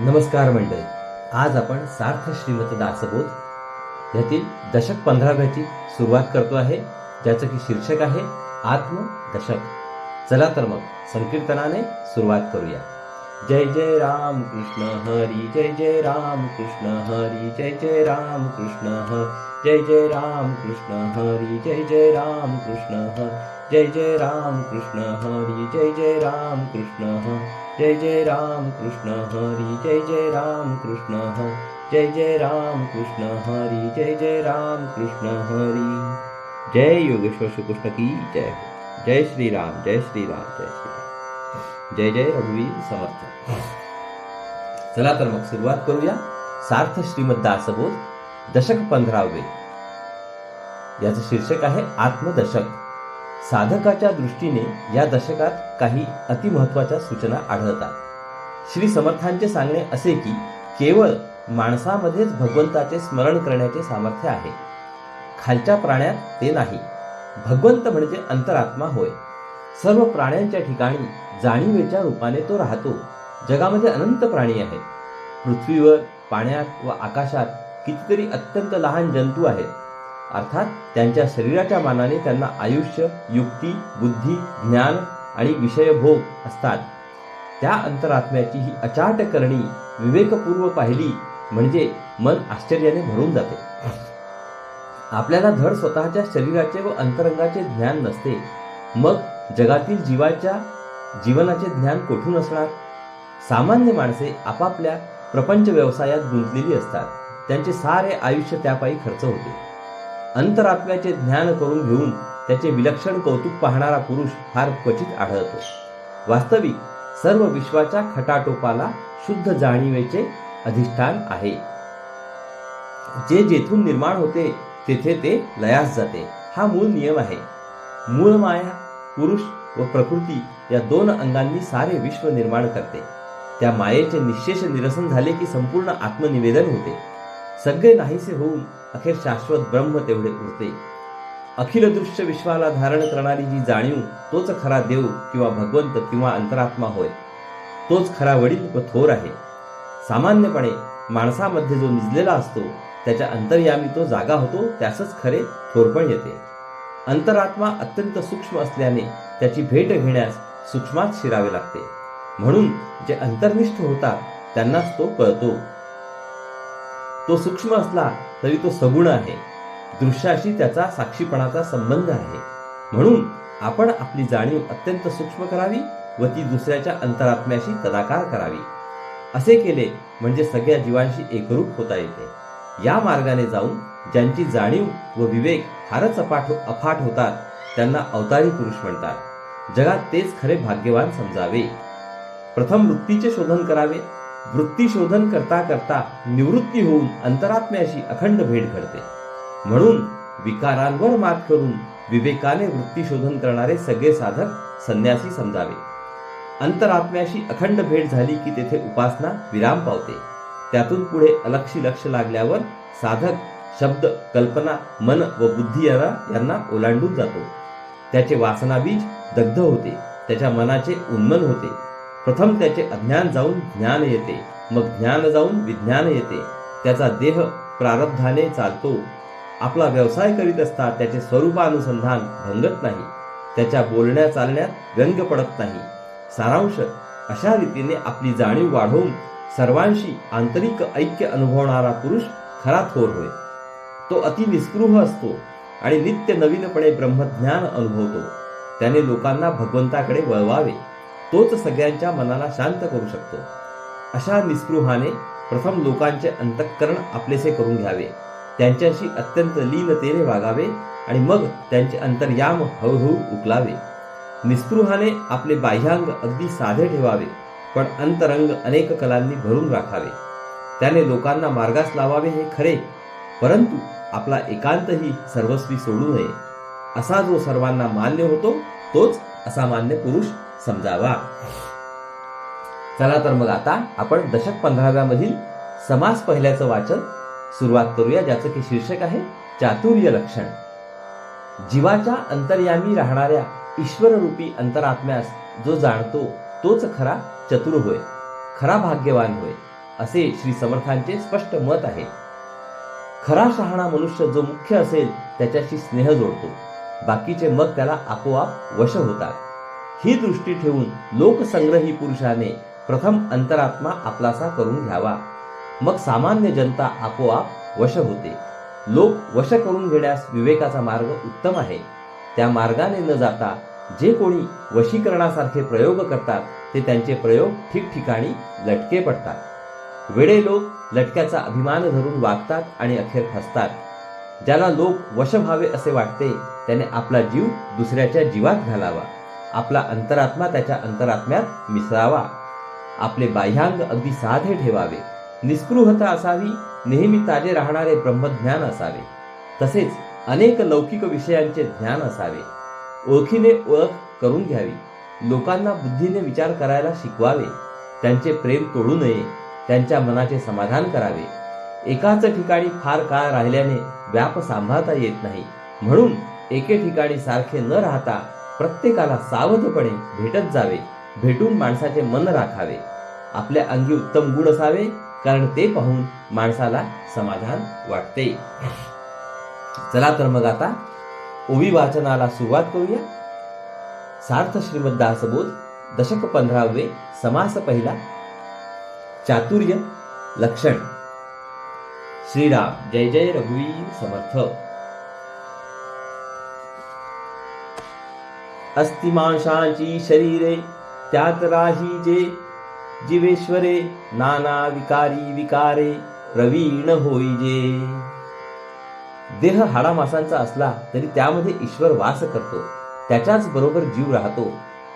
नमस्कार मंडळी. आज आपण सार्थ श्रीमत दासबोध यातील दशक पंधराव्याची सुरुवात करतो आहे ज्याचं की शीर्षक आहे आत्म दशक चला तर मग संकीर्तनाने सुरुवात करूया. जय जय राम कृष्ण हरी जय जय राम कृष्ण हरी जय जय राम कृष्ण हरी जय जय राम कृष्ण हरि, जय जय राम कृष्ण हरी, जय जय राम कृष्ण हरि, जय जय राम कृष्ण हरी, जय जय राम कृष्ण हरि, जय जय राम कृष्ण हरी, जय जय राम कृष्ण हरि, जय जय राम कृष्ण हरि। जय योगेश्वर श्री कृष्ण की जय। जय श्री राम, जय श्री राम, जय श्री राम। जय जय रघुवीर समर्थ चला तर मग सुरुवात करूया सार्थ श्रीमद दासबोध दशक पंधरावे. याचं शीर्षक आहे आत्मदशक. साधकाच्या दृष्टीने या दशकात काही अतिमहत्वाच्या सूचना आढळतात. श्री समर्थांचे सांगणे असे की केवळ माणसामध्येच भगवंताचे स्मरण करण्याचे सामर्थ्य आहे. खालच्या प्राण्यात ते नाही. भगवंत म्हणजे अंतरात्मा होय. सर्व प्राण्यांच्या ठिकाणी जाणीवेच्या रूपाने तो राहतो. जगामध्ये अनंत प्राणी आहेत. पृथ्वीवर पाण्यात व आकाशात कितीतरी अत्यंत लहान जंतू आहेत. अर्थात त्यांच्या शरीराच्या मानाने त्यांना आयुष्य युक्ती बुद्धी ज्ञान आणि विषयभोग असतात. त्या अंतरात्म्याची ही अचाट करणी विवेकपूर्व पाहिली म्हणजे मन आश्चर्याने भरून जाते. आपल्याला धड स्वतःच्या शरीराचे व अंतरंगाचे ज्ञान नसते. मग जगातील जीवाच्या जीवनाचे ज्ञान कोठून असणार? सामान्य माणसे आपापल्या प्रपंच व्यवसायात गुंतलेली असतात. त्यांचे सारे आयुष्य त्यापायी खर्च होते. अंतरात्म्याचे ज्ञान करून घेऊन त्याचे विलक्षण कौतुक पाहणारा पुरुष फार क्वचित आढळतो. वास्तविक सर्व विश्वाच्या खटाटोपाला शुद्ध जाणीवेचे अधिष्ठान आहे. जे जेथून निर्माण होते तेथे ते लयास जाते. हा मूळ नियम आहे. मूळ माया पुरुष व प्रकृती या दोन अंगांनी सारे विश्व निर्माण करते. त्या मायेचे निशेष निरसन झाले की संपूर्ण आत्मनिवेदन होते. सगळे नाहीसे होऊन अखेर शाश्वत ब्रह्म तेवढे उरते अखिल दृश्य विश्वाला धारण करणारी जी जाणीव तोच खरा देव किंवा भगवंत किंवा अंतरात्मा होय. तोच खरा वडील व थोर आहे. सामान्यपणे माणसामध्ये जो निजलेला असतो त्याच्या अंतर्यामी तो जागा होतो त्यासच खरे थोरपण येते. अंतरात्मा अत्यंत सूक्ष्म असल्याने त्याची भेट घेण्यास सूक्ष्मात शिरावे लागते. म्हणून जे अंतर्निष्ठ होतात त्यांनाच तो कळतो. तो सूक्ष्म असला तरी तो सगुण आहे. दृश्याशी त्याचा साक्षीपणाचा संबंध आहे. म्हणून आपण आपली जाणीव अत्यंत सूक्ष्म करावी व ती दुसऱ्याच्या अंतरात्म्याशी तदाकार करावी. असे केले म्हणजे सगळ्या जीवांशी एकरूप होता येते. या मार्गाने जाऊन ज्यांची जाणीव व विवेक फारच अपाठ अफाट होतात त्यांना अवतारी पुरुष म्हणतात. जगात तेच खरे भाग्यवान समजावे. प्रथम वृत्तीचे शोधन करावे. वृत्ती शोधन करता करता निवृत्ती होऊन अंतरात्म्याशी अखंड भेट घडते. म्हणून विकारांवर मात करून विवेकाने वृत्ती शोधन करणारे सगळे साधक संन्यासी समजावे. अंतरात्म्याशी अखंड भेट झाली की तेथे उपासना विराम पावते. त्यातून पुढे अलक्षी लक्ष लागल्यावर साधक शब्द कल्पना मन व बुद्धी यांना ओलांडून जातो. त्याचे वासनाबीज दग्ध होते. त्याच्या मनाचे उन्मन होते. प्रथम त्याचे अज्ञान जाऊन ज्ञान येते मग ज्ञान जाऊन विज्ञान येते. त्याचा देह प्रारब्धाने चालतो. आपला व्यवसाय करीत असता त्याचे स्वरूपानुसंधान भंगत नाही. त्याच्या बोलण्या चालण्यात व्यंग पडत नाही. सारांश अशा रीतीने आपली जाणीव वाढवून सर्वांशी आंतरिक ऐक्य अनुभवणारा पुरुष खरा थोर होय. तो अति निस्पृह असतो आणि नित्य नवीनपणे ब्रह्मज्ञान अनुभवतो. त्याने लोकांना भगवंताकडे वळवावे. तोच सगळ्यांच्या मनाला शांत करू शकतो. अशा निस्पृहाने प्रथम लोकांचे अंतःकरण आपलेसे करून घ्यावे. त्यांच्याशी अत्यंत लीनतेने वागावे आणि मग त्यांचे अंतर्याम हळूहळू उकलावे. निस्पृहाने आपले बाह्यांग अगदी साधे ठेवावे पण अंतरंग अनेक कलांनी भरून राखावे. त्याने लोकांना मार्गास लावावे हे खरे परंतु आपला एकांतही सर्वस्वी सोडू नये. असा जो सर्वांना मान्य होतो तोच असामान्य पुरुष समजावा. चला तर मग आता आपण दशक पंधराव्या मधील समास पहिल्याचं वाचन सुरुवात करूया ज्याचं की शीर्षक आहे चातुर्य लक्षण. जीवाच्या अंतर्यामी राहणाऱ्या ईश्वररूपी अंतरात्म्यास जो जाणतो तोच खरा चतुर होय खरा भाग्यवान होय असे श्री समर्थांचे स्पष्ट मत आहे. खरा शहाणा मनुष्य जो मुख्य असेल त्याच्याशी स्नेह जोडतो. बाकीचे मग त्याला आपोआप वश होतात. ही दृष्टी ठेवून लोकसंग्रही पुरुषाने प्रथम अंतरात्मा आपलासा करून घ्यावा. मग सामान्य जनता आपोआप वश होते. लोक वश करून घेण्यास विवेकाचा मार्ग उत्तम आहे. त्या मार्गाने न जाता जे कोणी वशीकरणासारखे प्रयोग करतात ते त्यांचे प्रयोग ठिकठिकाणी लटके पडतात. वेडे लोक लटक्याचा अभिमान धरून वागतात आणि अखेर फसतात. ज्याला लोक वश व्हावे असे वाटते त्याने आपला जीव दुसऱ्याच्या जीवात घालावा. आपला अंतरात्मा त्याच्या अंतरात्म्यात मिसळावा. आपले बाह्यांग अगदी साधे ठेवावे. निस्पृहता असावी नेहमी ताजे राहणारे ब्रह्मज्ञान असावे. तसेच अनेक लौकिक विषयांचे ज्ञान असावे. ओळखीने ओळख करून घ्यावी. लोकांना बुद्धीने विचार करायला शिकवावे. त्यांचे प्रेम तोडू नये. त्यांच्या मनाचे समाधान करावे. एकाच ठिकाणी फार काळ राहिल्याने व्याप सांभाळता येत नाही. म्हणून एके ठिकाणी सारखे न राहता प्रत्येकाला सावधपणे भेटत जावे. भेटून माणसाचे मन राखावे. आपल्या अंगी उत्तम गुण असावे कारण ते पाहून माणसाला समाधान वाटते. चला तर मग आता ओवी वाचनाला सुरुवात करूया. सार्थ श्रीमद दासबोध दशक पंधरावे समास पहिला. चातुर्य लक्षण. श्रीराम जय जय रघुवीर समर्थ. अस्थिमांशांची शरीरे त्यात राही जे जीवेश्वरे नाना विकारी विकारे प्रवीण होई जे. देह हाडामासांचा असला तरी त्यामध्ये ईश्वर वास करतो. त्याच्याच बरोबर जीव राहतो.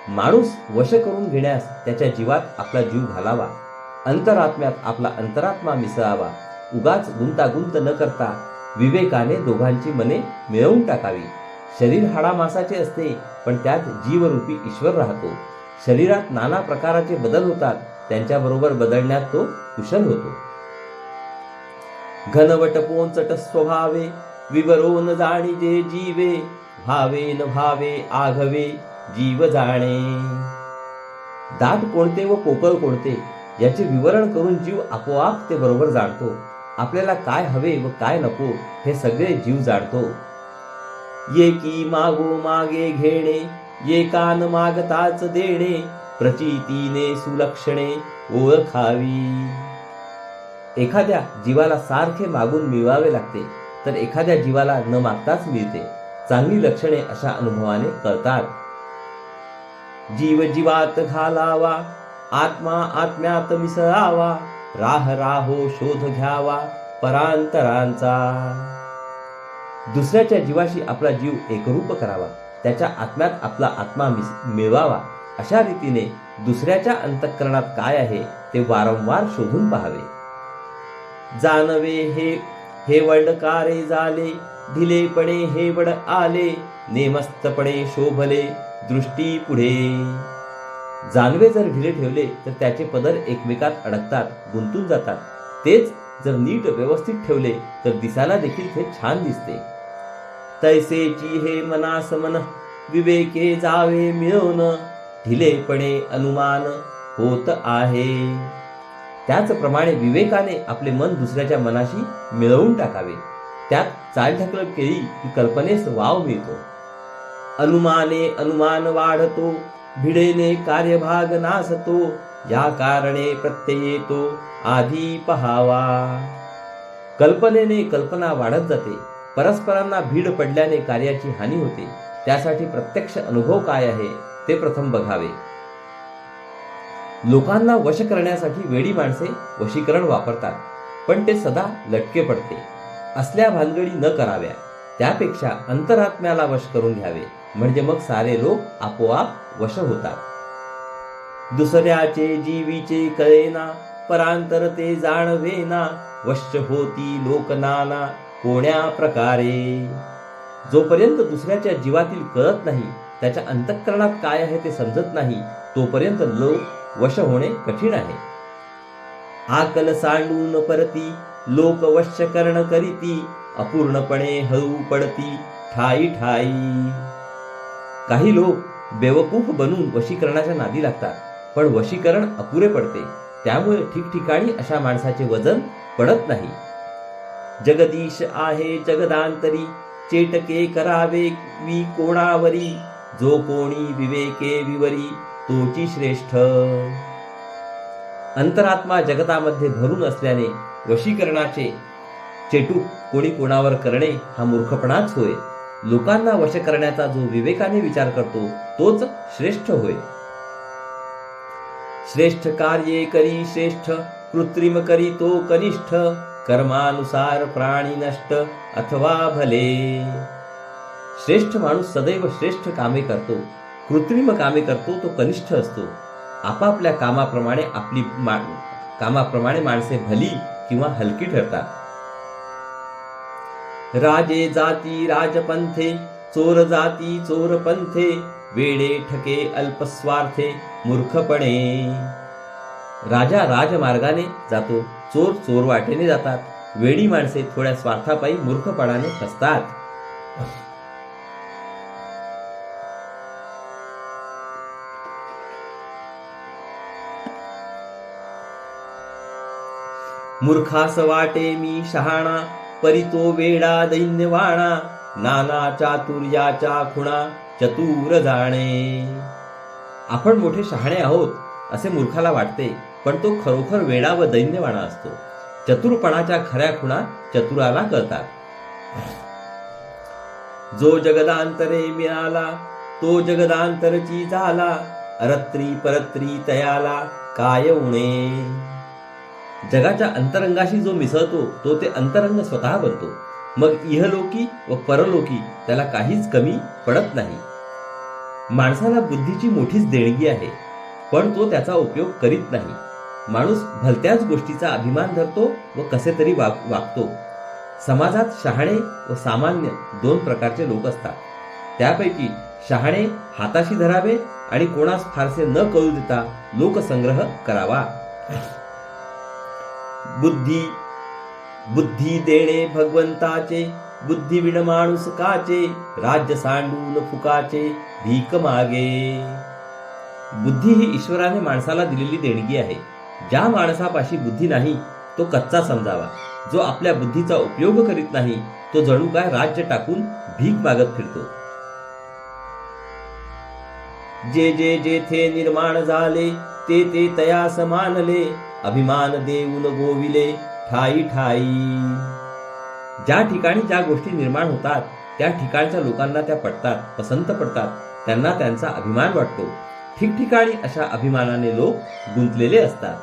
माणूस वश करून घेण्यास त्याच्या जीवात आपला जीव घालावा. अंतरात्म्यात आपला अंतरात्मा मिसळावा. उगाच गुंतागुंत न करता विवेकाने दोघांची मने मिळवून टाकावी. शरीर हाडामासाचे असते पण त्यात जीवरूपी ईश्वर राहतो. शरीरात नाना प्रकाराचे बदल होतात त्यांच्याबरोबर बदलण्यात तो कुशल होतो. घनवट पोंचट स्वभावे विवरो न जाणीजे जीवे भावे न भावे आघवे जीव जाणे. दाट कोणते व पोकळ कोणते याचे विवरण करून जीव आपोआप ते बरोबर जाणतो. आपल्याला काय हवे व काय नको हे सगळे जीव जाणतो. एकी मागू मागो मागे घेणे एकान मागताच देणे प्रचितीने सुलक्षणे ओळखावी. एखाद्या जीवाला सारखे मागून मिळवावे लागते तर एखाद्या जीवाला न मागताच मिळते. चांगली लक्षणे अशा अनुभवाने कळतात. जीव जीवात घालावा आत्मा आत्म्यात मिसळावा राह राहो शोध घ्यावा परांतरांचा. दुसऱ्याच्या जीवाशी आपला जीव एकरूप करावा. त्याच्या आत्म्यात आपला आत्मा मिस- मिळवावा. अशा रीतीने दुसऱ्याच्या अंतःकरणात काय आहे ते वारंवार शोधून पाहावे. जानवे हे हे वडकारे झाले ढिलेपणे हे वड आले नेमस्तपणे शोभले दृष्टी पुढे. जानवे जर ढिले ठेवले तर त्याचे पदर एकमेकात अडकतात गुंतून जातात. तेच जर नीट व्यवस्थित ठेवले तर दिसायला देखील ते छान दिसते. तैसेची हे मनास मन विवेके जावे मिळवून ढिलेपणे अनुमान होत आहे. त्याचप्रमाणे विवेकाने आपले मन दुसऱ्याच्या मनाशी मिळवून टाकावे. त्यात चाल ढकल केली की कल्पनेस वाव मिळतो. अनुमाने अनुमान वाढतो भिडेने कार्यभाग नासतो या कारणे प्रत्यय येतो आधी पहावा. कल्पनेने कल्पना वाढत जाते. परस्परांना भीड पडल्याने कार्याची हानी होते. त्यासाठी प्रत्यक्ष अनुभव काय आहे ते प्रथम बघावे. लोकांना वश करण्यासाठी वेडी माणसे वशीकरण वापरतात पण ते सदा लटके पडते. असल्या भानगडी न कराव्या त्यापेक्षा अंतरात्म्याला वश करून घ्यावे. म्हणजे मग सारे लोक आपोआप वश होतात. दुसऱ्याचे जीवीचे कळेना परांतर ते जाणवेना. वश होती लोकनाना कोण्या प्रकारे? जोपर्यंत दुसऱ्याच्या जीवातील कळत नाही त्याच्या अंतःकरणात काय आहे ते समजत नाही तोपर्यंत लोक वश होणे कठीण आहे. आकल सांडून परती लोक वश करण करीती अपूर्णपणे हळू पडती ठाई ठाई. काही लोक बेवकूफ बनून वशीकरणाच्या नादी लागतात पण वशीकरण अपुरे पडते. त्यामुळे ठिकठिकाणी अशा माणसाचे वजन पडत नाही. जगदीश आहे जगदांतरी चेटके करावे वि कोणावरी? जो कोणी विवेके विवरी तोची श्रेष्ठ. अंतरात्मा जगतामध्ये भरून असल्याने वशीकरणाचे चेटूक कोणी कोणावर करणे हा मूर्खपणाच होय. लोकांना वश करण्याचा जो विवेकाने विचार करतो तोच श्रेष्ठ होय. श्रेष्ठ कार्ये करी श्रेष्ठ कृत्रिम करी तो कनिष्ठ. कर्मानुसार प्राणी नष्ट अथवा भले. श्रेष्ठ माणूस सदैव श्रेष्ठ कामे करतो कृत्रिम कामे करतो तो कनिष्ठ असतो. आपापल्या कामाप्रमाणे आपली मा कामाप्रमाणे माणसे भली किंवा हलकी ठरतात. राजे जाती राजपंथे चोर जाती चोर पंथे वेडे ठके अल्पस्वार्थे मूर्खपणे. राजा राजमार्गाने जातो चोर चोर वाटेने जातात वेडी माणसे थोड्या स्वार्थापायी मूर्खपणाने फसतात. मूर्खास वाटे मी शहाणा परितो वेडा दैन्यवाणा नाना चातुर्याच्या खुणा चतुर जाणे. आपण मोठे शहाणे आहोत असे मूर्खाला वाटते पण तो खरोखर वेडा व दैन्यवाणा असतो. चतुरपणाच्या खऱ्या खुणा चतुराला कळतात. जो जगदांतरे मिळाला तो जगदांतरची झाला अरत्री परत्री तयाला काय उणे. जगाच्या अंतरंगाशी जो मिसळतो तो ते अंतरंग स्वतः बनतो. मग इहलोकी व परलोकी त्याला काहीच कमी पडत नाही. माणसाला बुद्धीची मोठीच देणगी आहे. पण तो त्याचा उपयोग करीत नाही. माणूस भलत्याच गोष्टीचा अभिमान धरतो व कसे तरी वाग वागतो. समाजात शहाणे व सामान्य दोन प्रकारचे लोक असतात. त्यापैकी शहाणे हाताशी धरावे आणि कोणास फारसे न कळू देता लोकसंग्रह करावा. बुद्धी बुद्धी देणे भगवंताचे बुद्धी विण माणूस काचे राज्य सांडून फुकाचे भीक मागे. बुद्धी ही ईश्वराने माणसाला दिलेली देणगी आहे. ज्या माणसापाशी बुद्धी नाही तो कच्चा समजावा. जो आपल्या बुद्धीचा उपयोग करीत नाही तो जणू काय राज्य टाकून भीक मागत फिरतो. जे जे जेथे निर्माण झाले ते ते तयास मानले अभिमान देऊन गोविले ठाई ठाई. ज्या ठिकाणी ज्या गोष्टी निर्माण होतात त्या ठिकाणच्या लोकांना त्या पटतात पसंत पडतात. त्यांना त्यांचा अभिमान वाटतो. ठिकठिकाणी अशा अभिमानाने लोक गुंतलेले असतात.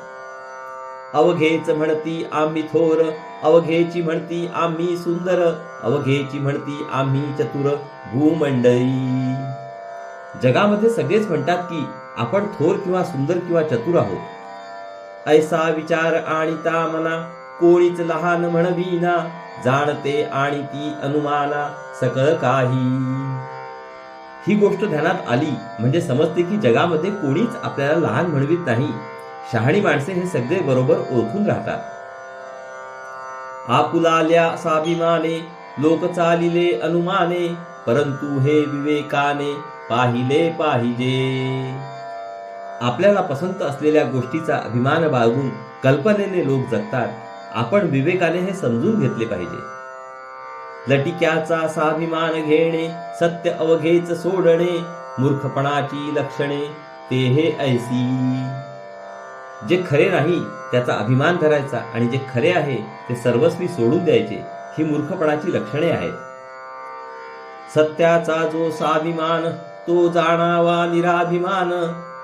अवघेच म्हणती आम्ही थोर अवघेची म्हणती आम्ही सुंदर अवघेची म्हणती आम्ही चतुर भूमंडळी. जगामध्ये सगळेच म्हणतात की आपण थोर किंवा सुंदर किंवा चतुर आहोत. ऐसा विचार आणि ता मना कोणीच लहान म्हणवीना जाणते आणि ती अनुमाना सकळ काही. ही गोष्ट ध्यानात आली म्हणजे समजते की जगामध्ये कोणीच आपल्याला लहान म्हणवीत नाही. शहाणी माणसे हे सगळे बरोबर ओळखून राहतात. आपुलाल्या स्वाभिमाने लोक चालिले अनुमाने परंतु हे विवेकाने पाहिले पाहिजे. आपल्याला पसंत असलेल्या गोष्टीचा अभिमान बाळगून कल्पनेने लोक जगतात. आपण विवेकाने हे समजून घेतले पाहिजे. लटिक्याचा स्वाभिमान घेणे सत्य अवघेच सोडणे मूर्खपणाची लक्षणे ते हे ऐसी. जे खरे नाही त्याचा अभिमान धरायचा आणि जे खरे आहे ते सर्वस्वी सोडून द्यायचे ही मूर्खपणाची लक्षणे आहेत. सत्याचा जो स्वाभिमान तो जाणावा निराभिमान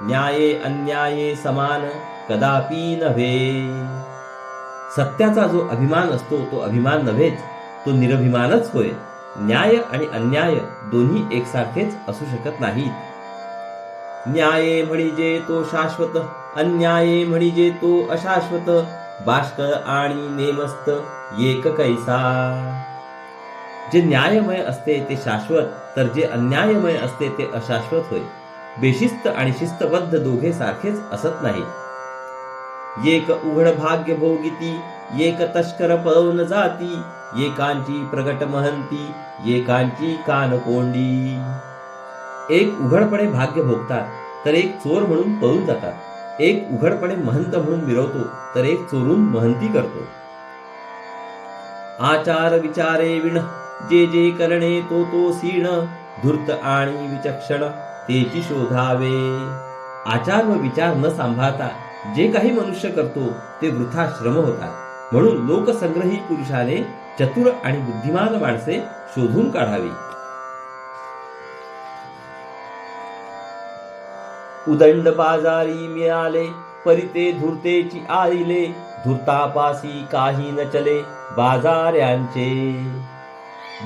न्याये अन्याये समान कदापि नव्हे. सत्याचा जो अभिमान असतो तो अभिमान नव्हेच. तो निरभिमानच होय. न्याय आणि अन्याय दोन्ही एकसारखेच असू शकत नाहीत. न्याये म्हणजे तो शाश्वत अन्याये म्हणजे तो अशाश्वत बाष्क आणि नेमस्त एक कैसा. जे न्यायमय असते ते शाश्वत तर जे अन्यायमय असते ते अशाश्वत होय. बेशिस्त आणि शिस्तबद्ध दोघे सारखेच असत नाही एक उघड भाग्य भोगिती एक तस्कर पळवून जाती एकांची प्रगट महंती एकांची कान कोंडी एक उघडपणे भाग्य भोगतात तर एक चोर म्हणून पळून जातात. एक उघडपणे महंत म्हणून मिरवतो तर एक चोरून महंती करतो. आचार विचारे विण जे जे करणे तो तो सीण धूर्त आणि विचक्षण तेची शोधावे. आचार व विचार न सांभाळता जे काही मनुष्य करतो ते वृथा श्रम होतात. म्हणून लोकसंग्रही पुरुषाने चतुर आणि बुद्धिमान माणसे शोधून काढावी. उदंड बाजारी मिळाले परिते धूर्तेची आईले धूर्तापासी काही न चले बाजाऱ्यांचे.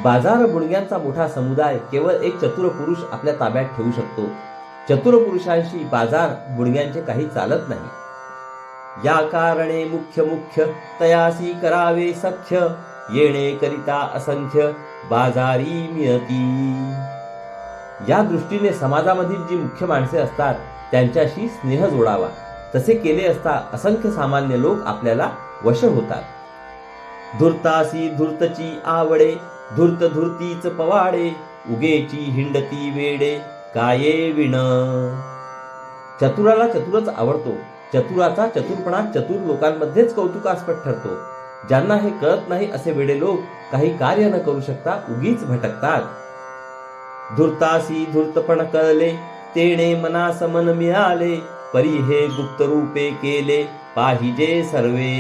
बाजार बुणग्यांचा मोठा समुदाय केवळ एक चतुर पुरुष आपल्या ताब्यात ठेवू शकतो. चतुर पुरुषांशी बाजार बुणग्यांचे काही चालत नाही. या कारणे मुख्य मुख्य तयासी करावे सख्य येणे करिता असंख्य बाजारी मिळती. या दृष्टीने समाजामधील जी मुख्य माणसे असतात त्यांच्याशी स्नेह जोडावा. तसे केले असता असंख्य सामान्य लोक आपल्याला वश होतात. धूर्तासी धूर्तची आवडे धूर्त धूर्तीच पवाडे उगेची हिंडती वेडे काये विण. चतुराला चतुरच आवडतो. चतुराचा चतुरपणा चतुर लोकांमध्येच कौतुकास्पद ठरतो. ज्यांना हे कळत नाही असे वेडे लोक काही कार्य न करू शकता उगीच भटकतात. धूर्तासी धूर्तपण कळले तेणे मनास मन मिळाले परी हे गुप्त रूपे केले पाहिजे सर्वे.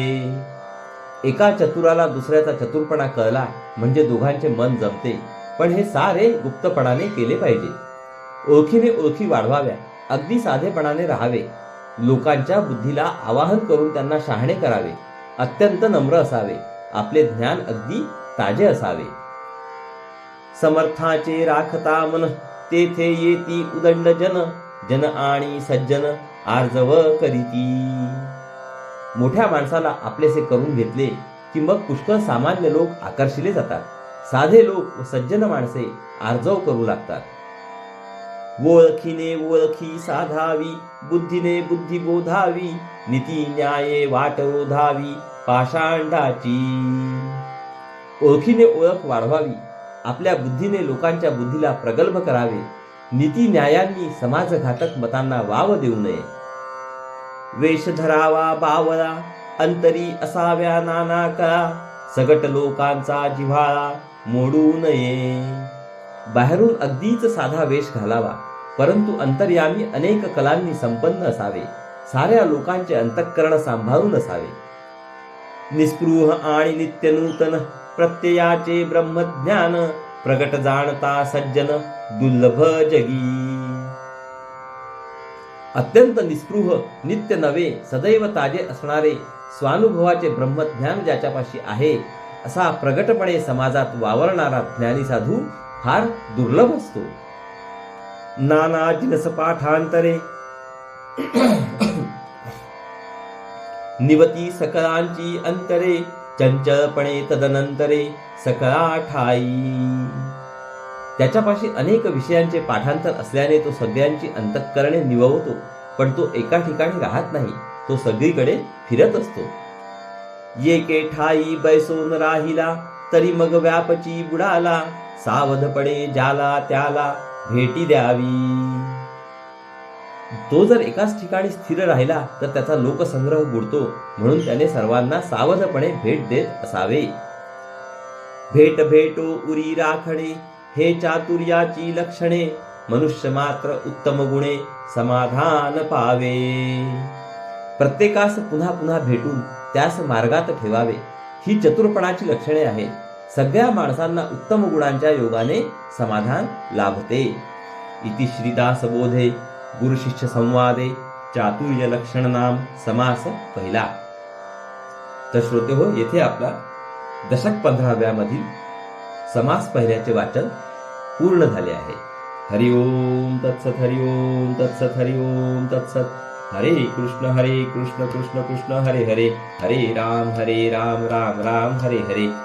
एका चतुराला दुसऱ्याचा चतुरपणा कळला म्हणजे दोघांचे मन जमते पण हे सारे गुप्तपणाने केले पाहिजे. ओळखीने ओळखी वाढवाव्या अगदी साधेपणाने राहावे. लोकांच्या बुद्धीला आवाहन करून त्यांना शहाणे करावे. अत्यंत नम्र असावे. आपले ज्ञान अगदी ताजे असावे. समर्थाचे राखता मन तेथे येती उदंड जन जन आणि सज्जन आर्जव करीती. मोठ्या माणसाला आपलेसे करून घेतले की मग पुष्कळ सामान्य लोक आकर्षिले जातात. साधे लोक व सज्जन माणसे आर्जव करू लागतात. ओळखीने ओळखी साधावी बुद्धीने बुद्धी बोधावी नीती न्याये वाट रोधावी पाषांडाची ओळखीने ओळख वाढवावी आपल्या बुद्धीने लोकांच्या बुद्धीला प्रगल्भ करावे नीती न्यायांनी समाजघातक मतांना वाव देऊ नये. वेश धरावा बावळा अंतरी असाव्या नाना कळा सगट लोकांचा जिव्हाळा मोडू नये. बाहेरून अगदीच साधा वेश घालावा परंतु अंतर्यामी अनेक कलांनी संपन्न असावे. साऱ्या लोकांचे अंतःकरण सांभाळून असावे. निस्पृह आणि नित्य नूतन प्रत्ययाचे ब्रह्मज्ञान प्रगट जाणता सज्जन दुर्लभ जगी. अत्यंत निस्पृह नित्य नवे सदैव ताजे असणारे स्वानुभवाचे ब्रह्मज्ञान ज्याच्यापाशी आहे असा प्रगटपणे समाजात वावरणारा ज्ञानी साधू फार दुर्लभ असतो. नाना जिनस पाठांतरे निवती सकळांची अंतरे चंचलपणे तदनंतरे सकळा ठाई त्याच्यापाशी अनेक विषयांचे पाठांतर असल्याने तो सगळ्यांची अंतःकरणे निववतो पण तो एका ठिकाणी राहत नाही तो सगळीकडे फिरत असतो. येके ठाई बैसोन राहिला तरी मग व्यापची बुडाला सावधपणे जाला त्याला भेटी द्यावी. तो जर एकाच ठिकाणी स्थिर राहिला तर त्याचा लोकसंग्रह बुडतो म्हणून त्याने सर्वांना सावधपणे भेट देत असावे. भेट भेटो उरी राखणे हे चातुर्याची लक्षणे मनुष्य मात्र उत्तम गुणे समाधान पावे. प्रत्येकास पुन्हा पुन्हा भेटून त्यास मार्गात ठेवावे ही चतुरपणाची लक्षणे आहेत. सगळ्या माणसांना उत्तम गुणांच्या योगाने समाधान लाभते. इति श्रीदास बोधे गुरु शिष्य संवादे चातुर्य लक्षण नाम समास पहिला. तर श्रोते हो येथे आपला दशक पंधराव्या मधील समास पहिल्याचे वाचन पूर्ण झाले आहे. हरि ओम तत्सत हरि ओम तत्सत हरि ओम तत्सत. हरे कृष्ण हरे कृष्ण कृष्ण कृष्ण हरे हरे. हरे राम हरे राम राम राम हरे हरे.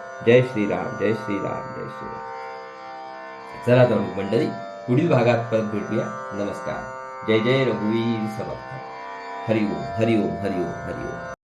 जय श्रीराम जय श्रीराम जय श्रीराम. चला तर मग मंडळी पुढील भागात परत भेटूया. नमस्कार. जय जय रघुवीर समर्थ. हरिओम हरिओम हरिओम हरिओम.